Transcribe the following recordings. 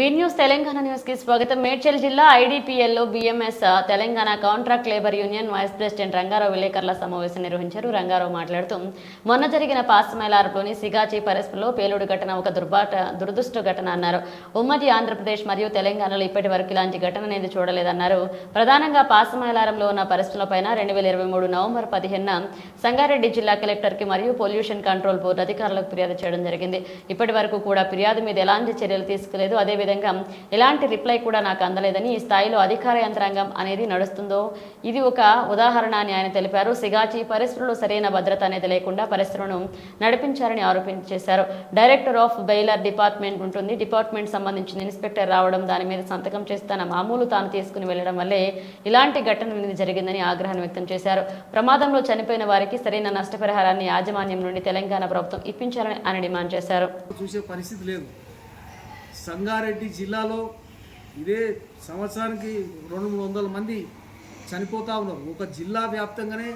విన్యూస్ తెలంగాణ న్యూస్కి స్వాగతం. మేడ్చల్ జిల్లా ఐడిపిఎల్లో BMS Telangana contract labour union vice president Rangarao విలేకరుల సమావేశం నిర్వహించారు. రంగారావు మాట్లాడుతూ మొన్న జరిగిన పాసమైలారంలోని సిగాచి పరిస్థితుల్లో పేలుడు ఘటన ఒక దుర్బాట దురదృష్ట ఘటన అన్నారు. ఉమ్మడి ఆంధ్రప్రదేశ్ మరియు తెలంగాణలో ఇప్పటి వరకు ఇలాంటి ఘటన అనేది చూడలేదన్నారు. ప్రధానంగా పాసమైలారంలో ఉన్న పరిస్థితులపైన రెండు వేల ఇరవై మూడు నవంబర్ పదిహేనున సంగారెడ్డి జిల్లా కలెక్టర్కి మరియు పొల్యూషన్ కంట్రోల్ బోర్డు అధికారులకు ఫిర్యాదు చేయడం జరిగింది. ఇప్పటి వరకు కూడా ఫిర్యాదు మీద ఎలాంటి చర్యలు తీసుకోలేదు. అదేవిధంగా ఎలాంటి రిప్లై కూడా నాకు అందలేదని ఈ స్థాయిలో అధికార యంత్రాంగం అనేది నడుస్తుందో? ఇది ఒక ఉదాహరణ అని ఆయన తెలిపారు. సిగాచి పరిస్థితుల్లో సరైన భద్రత అనేది లేకుండా పరిస్థితులను నడిపించారని ఆరోపించేశారు. డైరెక్టర్ ఆఫ్ బెయిలర్ డిపార్ట్మెంట్ ఉంటుంది. డిపార్ట్మెంట్ సంబంధించిన ఇన్స్పెక్టర్ రావడం దాని మీద సంతకం చేసి తన మామూలు తాను తీసుకుని వెళ్ళడం వల్లే ఇలాంటి ఘటన అనేది జరిగిందని ఆగ్రహం వ్యక్తం చేశారు. ప్రమాదంలో చనిపోయిన వారికి సరైన నష్టపరిహారాన్ని యాజమాన్యం నుండి తెలంగాణ ప్రభుత్వం ఇప్పించాలని ఆయన డిమాండ్ చేశారు. చూసే పరిస్థితి లేదు. సంగారెడ్డి జిల్లాలో ఇదే సంవత్సరానికి రెండు మూడు వందల మంది చనిపోతూ ఉన్నారు. ఒక జిల్లా వ్యాప్తంగానే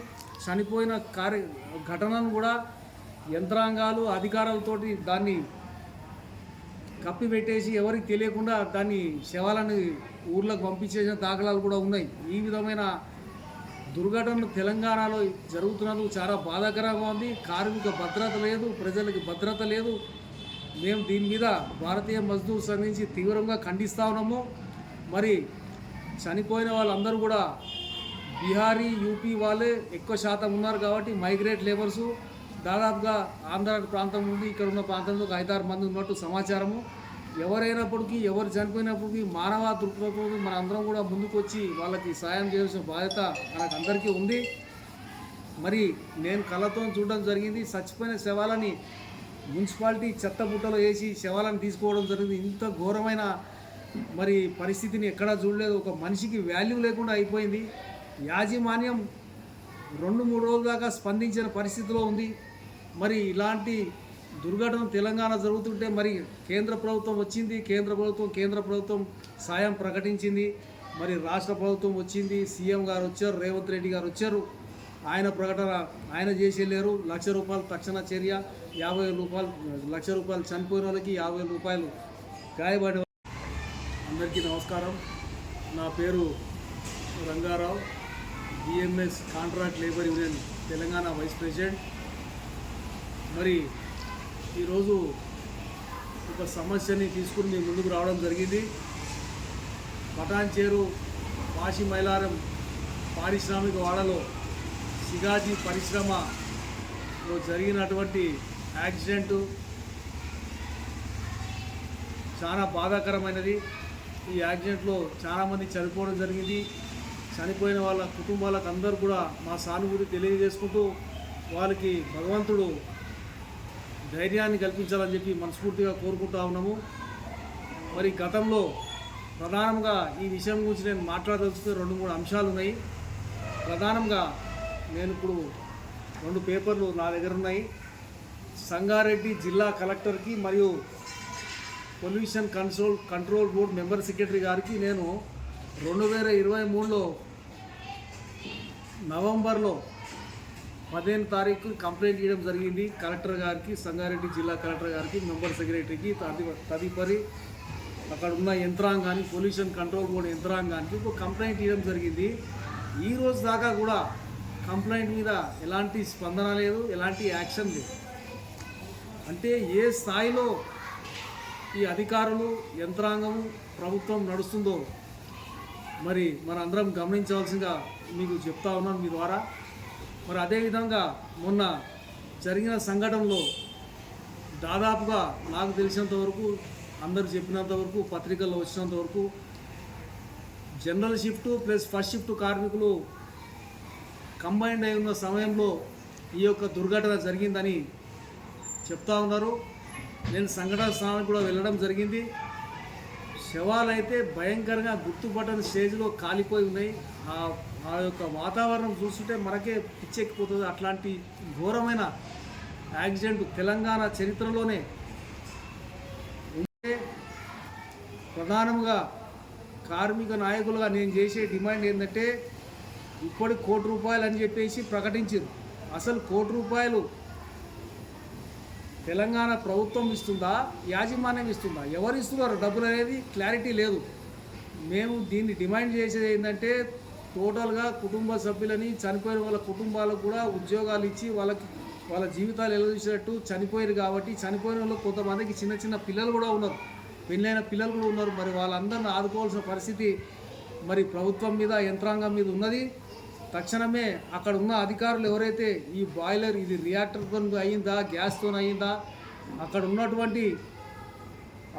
చనిపోయిన కార్య ఘటనను కూడా యంత్రాంగాలు అధికారులతోటి దాన్ని కప్పిపెట్టేసి ఎవరికి తెలియకుండా దాన్ని శవాలను ఊర్లకు పంపించేసిన దాఖలాలు కూడా ఉన్నాయి. ఈ విధమైన దుర్ఘటనలు తెలంగాణలో జరుగుతున్నందుకు చాలా బాధాకరంగా ఉంది. కార్మిక భద్రత లేదు ప్రజలకు భద్రత లేదు. మేము దీని మీద భారతీయ మజ్దూర్ సంఘ్ నుంచి తీవ్రంగా ఖండిస్తా ఉన్నాము. మరి చనిపోయిన వాళ్ళందరూ కూడా బీహారీ యూపీ వాళ్ళే ఎక్కువ శాతం ఉన్నారు కాబట్టి మైగ్రేట్ లేబర్సు. దాదాపుగా ఆంధ్ర ప్రాంతం నుండి ఇక్కడ ఉన్న ప్రాంతంలో ఒక ఐదారు మంది ఉన్నట్టు సమాచారము. ఎవరైనప్పటికీ ఎవరు చనిపోయినప్పటికీ మానవ దృక్పథంతో మనందరం కూడా ముందుకు వచ్చి వాళ్ళకి సాయం చేయాల్సిన బాధ్యత మనకు అందరికీ ఉంది. మరి నేను కళ్ళతో చూడడం జరిగింది. చచ్చిపోయిన శవాలని మున్సిపాలిటీ చెత్త బుట్టలో వేసి శవాలను తీసుకోవడం జరిగింది. ఇంత ఘోరమైన మరి పరిస్థితిని ఎక్కడా చూడలేదు. ఒక మనిషికి వాల్యూ లేకుండా అయిపోయింది. యాజమాన్యం రెండు మూడు రోజుల దాకా స్పందించిన పరిస్థితిలో ఉంది. మరి ఇలాంటి దుర్ఘటన తెలంగాణ జరుగుతుంటే మరి కేంద్ర ప్రభుత్వం వచ్చింది. కేంద్ర ప్రభుత్వం కేంద్ర ప్రభుత్వం సాయం ప్రకటించింది. మరి రాష్ట్ర ప్రభుత్వం వచ్చింది. సీఎం గారు వచ్చారు. రేవంత్ రెడ్డి గారు వచ్చారు. ఆయన ప్రకటన ఆయన చేసి లేరు లక్ష రూపాయలు తక్షణ చర్య యాభై వేల రూపాయలు లక్ష రూపాయలు చనిపోయిన వాళ్ళకి యాభై రూపాయలు గాయపడి అందరికీ నమస్కారం. నా పేరు Rangarao BMS contract labour union Telangana vice president. మరి ఈరోజు ఒక సమస్యని తీసుకుని ముందుకు రావడం జరిగింది. పటాన్చేరు వాషి మైలారం పారిశ్రామిక వాడలో సిగాజీ పరిశ్రమలో జరిగినటువంటి యాక్సిడెంటు చాలా బాధాకరమైనది. ఈ యాక్సిడెంట్లో చాలామంది చనిపోవడం జరిగింది. చనిపోయిన వాళ్ళ కుటుంబాలకు అందరూ కూడా మా సానుభూతి తెలియజేసుకుంటూ వాళ్ళకి భగవంతుడు ధైర్యాన్ని కల్పించాలని చెప్పి మనస్ఫూర్తిగా కోరుకుంటా ఉన్నాము. మరి గతంలో ప్రధానంగా ఈ విషయం గురించి నేను మాట్లాడదలుచుకునే రెండు మూడు అంశాలు ఉన్నాయి ప్రధానంగా నేను ఇప్పుడు రెండు పేపర్లు నా దగ్గర ఉన్నాయి సంగారెడ్డి జిల్లా కలెక్టర్కి మరియు pollution control control board member secretary గారికి నేను రెండు వేల ఇరవై మూడులో నవంబర్లో పదిహేను తారీఖు కంప్లైంట్ చేయడం జరిగింది. కలెక్టర్ గారికి సంగారెడ్డి జిల్లా కలెక్టర్ గారికి మెంబర్ సెక్రటరీకి తదుపరి అక్కడ ఉన్న యంత్రాంగానికి పొల్యూషన్ కంట్రోల్ బోర్డు యంత్రాంగానికి ఒక కంప్లైంట్ ఇవ్వడం జరిగింది. ఈ రోజు దాకా కూడా కంప్లైంట్ మీద ఎలాంటి స్పందన లేదు ఎలాంటి యాక్షన్ లేదు. అంటే ఏ స్థాయిలో ఈ అధికారులు యంత్రాంగము ప్రభుత్వం నడుస్తుందో మరి మనందరం గమనించవలసిందిగా మీకు చెప్తా ఉన్నాను మీ ద్వారా. మరి అదేవిధంగా మొన్న జరిగిన సంఘటనలో దాదాపుగా నాకు తెలిసినంత వరకు అందరు చెప్పినంత వరకు పత్రికల్లో వచ్చినంత వరకు general shift plus first shift కార్మికులు కంబైన్డ్ అయి ఉన్న సమయంలో ఈ యొక్క దుర్ఘటన జరిగిందని చెప్తా ఉన్నారు. నేను సంఘటన స్థానానికి కూడా వెళ్ళడం జరిగింది. శవాలైతే భయంకరంగా గుర్తుపట్టని స్టేజ్లో కాలిపోయి ఉన్నాయి. ఆ ఆ యొక్క వాతావరణం చూస్తుంటే మనకే పిచ్చెక్కిపోతుంది. అట్లాంటి ఘోరమైన యాక్సిడెంట్ తెలంగాణ చరిత్రలోనే ఉంటే ప్రధానంగా కార్మిక నాయకులుగా నేను చేసే డిమాండ్ ఏంటంటే ఇప్పటి కోటి రూపాయలు అని చెప్పేసి ప్రకటించారు. అసలు కోటి రూపాయలు తెలంగాణ ప్రభుత్వం ఇస్తుందా? యాజమాన్యం ఇస్తుందా? ఎవరు ఇస్తున్నారు? డబ్బులు అనేది క్లారిటీ లేదు. మేము దీన్ని డిమాండ్ చేసేది ఏంటంటే టోటల్గా కుటుంబ సభ్యులని చనిపోయిన వాళ్ళ కుటుంబాలకు కూడా ఉద్యోగాలు ఇచ్చి వాళ్ళకి వాళ్ళ జీవితాలు ఎలదీసినట్టు చనిపోయారు కాబట్టి చనిపోయిన వాళ్ళు కొంతమందికి చిన్న చిన్న పిల్లలు కూడా ఉన్నారు. పెళ్ళైన పిల్లలు కూడా ఉన్నారు. మరి వాళ్ళందరిని ఆదుకోవాల్సిన పరిస్థితి మరి ప్రభుత్వం మీద యంత్రాంగం మీద ఉన్నది. తక్షణమే అక్కడ ఉన్న అధికారులు ఎవరైతే ఈ బాయిలర్ ఇది రియాక్టర్తో అయిందా గ్యాస్తో అయిందా అక్కడ ఉన్నటువంటి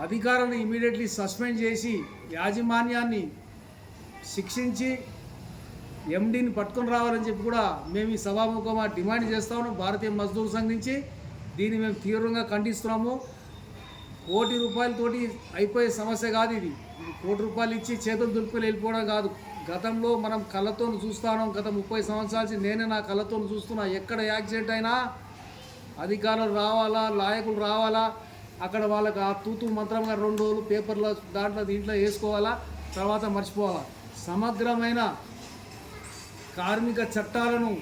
అధికారులను ఇమీడియట్లీ సస్పెండ్ చేసి యాజమాన్యాన్ని శిక్షించి ఎండీని పట్టుకొని రావాలని చెప్పి కూడా మేము ఈ సభాముఖంగా డిమాండ్ చేస్తా ఉన్నాం. భారతీయ మజ్దూర్ సంఘ్ నుంచి దీన్ని మేము తీవ్రంగా ఖండిస్తున్నాము. కోటి రూపాయలతోటి అయిపోయే సమస్య కాదు ఇది. కోటి రూపాయలు ఇచ్చి చేతులు దులుపులు వెళ్ళిపోవడం కాదు. గతంలో మనం కళ్ళతో చూస్తాను గత ముప్పై సంవత్సరాల నుంచి నేనే నా కళ్ళతో చూస్తున్నా. ఎక్కడ యాక్సిడెంట్ అయినా అధికారులు రావాలా నాయకులు రావాలా? అక్కడ వాళ్ళకి ఆ తూతు మంత్రంగా రెండు రోజులు పేపర్లో దాంట్లో దీంట్లో వేసుకోవాలా? తర్వాత మర్చిపోవాలా? సమగ్రమైన కార్మిక చట్టాలను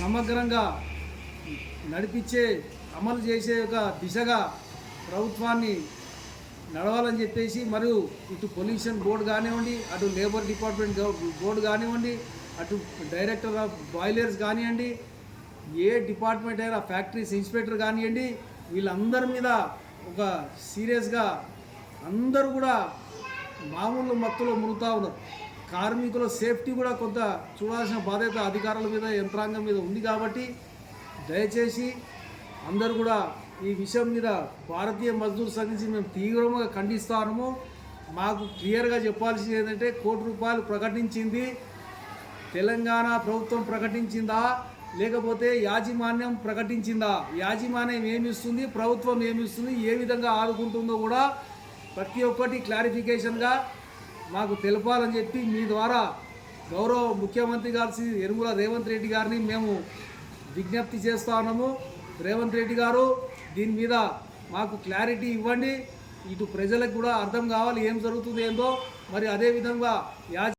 సమగ్రంగా నడిపించే అమలు చేసే ఒక దిశగా ప్రభుత్వాన్ని నడవాలని చెప్పేసి మరియు ఇటు పొల్యూషన్ బోర్డు కానివ్వండి అటు లేబర్ డిపార్ట్మెంట్ బోర్డు కానివ్వండి అటు డైరెక్టర్ ఆఫ్ బాయిలర్స్ కానివ్వండి ఏ డిపార్ట్మెంట్ అయినా ఫ్యాక్టరీస్ ఇన్స్పెక్టర్ కానివ్వండి వీళ్ళందరి మీద ఒక సీరియస్గా అందరూ కూడా మామూలు మత్తులో మునుగుతూ ఉన్నారు. కార్మికుల సేఫ్టీ కూడా కొంత చూడాల్సిన బాధ్యత అధికారుల మీద యంత్రాంగం మీద ఉంది కాబట్టి దయచేసి అందరూ కూడా ఈ విషయం మీద భారతీయ మజ్దూర్ సంఘించి మేము తీవ్రంగా ఖండిస్తాము మాకు క్లియర్గా చెప్పాల్సింది ఏంటంటే కోటి రూపాయలు ప్రకటించింది. తెలంగాణ ప్రభుత్వం ప్రకటించిందా? లేకపోతే యాజమాన్యం ప్రకటించిందా? యాజమాన్యం ఏమి ఇస్తుంది ప్రభుత్వం ఏమి ఇస్తుంది ఏ విధంగా ఆదుకుంటుందో కూడా ప్రతి ఒక్కటి క్లారిఫికేషన్గా మాకు తెలపాలని చెప్పి మీ ద్వారా గౌరవ ముఖ్యమంత్రి గారి ఎరువుల రేవంత్ రెడ్డి గారిని మేము విజ్ఞప్తి చేస్తా ఉన్నాము. రేవంత్ రెడ్డి గారు దీని మీద మాకు క్లారిటీ ఇవ్వండి. ఇటు ప్రజలకు కూడా అర్థం కావాలి ఏం జరుగుతుంది ఏందో. మరి అదేవిధంగా యాజ్